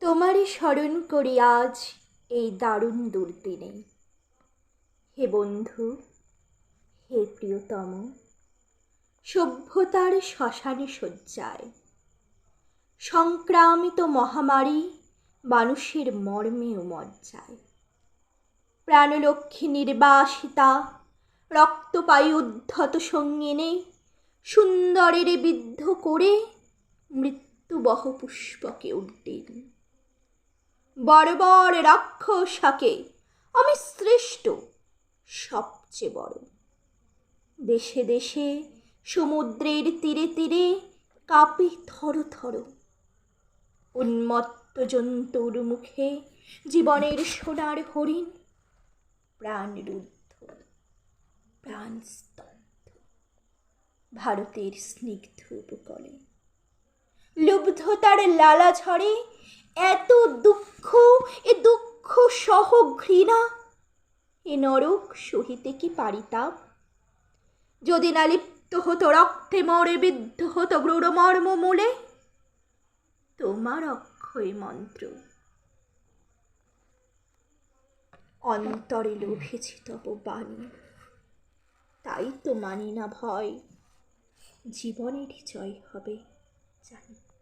তোমারই স্মরণ করি আজ এই দারুণ দুর্দিনে। হে বন্ধু, হে প্রিয়তম, সভ্যতার শ্মশানে শয্যায়। সংক্রামিত মহামারী মানুষের মর্মে ও মজ্জায় প্রাণলক্ষ্মী নির্বাসিতা, রক্তপায়ী উদ্ধত সঙ্গিনী, সুন্দরের বিদ্ধ করে মৃত্যুবহ পুষ্পকে উড্ডীন। বর্বর রাক্ষসাকে আমি শ্রেষ্ঠ, সবচেয়ে বড়। দেশে দেশে সমুদ্রের তীরে তীরে কাঁপে থর থর। উন্মত্ত জন্তুর মুখে জীবনের সোনার হরিণ প্রাণরুদ্ধ প্রাণ স্তব্ধ। ভারতের স্নিগ্ধ উপকূলে, লুব্ধতার লালা ঝরে এত দুঃখ, এ দুঃখ সহ ঘৃণা? এ নরক সহিতে কি পারিতাম? যদি না লিপ্ত হতো রক্তে মরে বিদ্ধ হতো গ্রুড়মর্ম মূলে? তোমার অক্ষয় মন্ত্র। অন্তরে লোভেছি তব বাণী। তাই তো মানি না ভয়। জীবনেরই জয় হবে, জানি।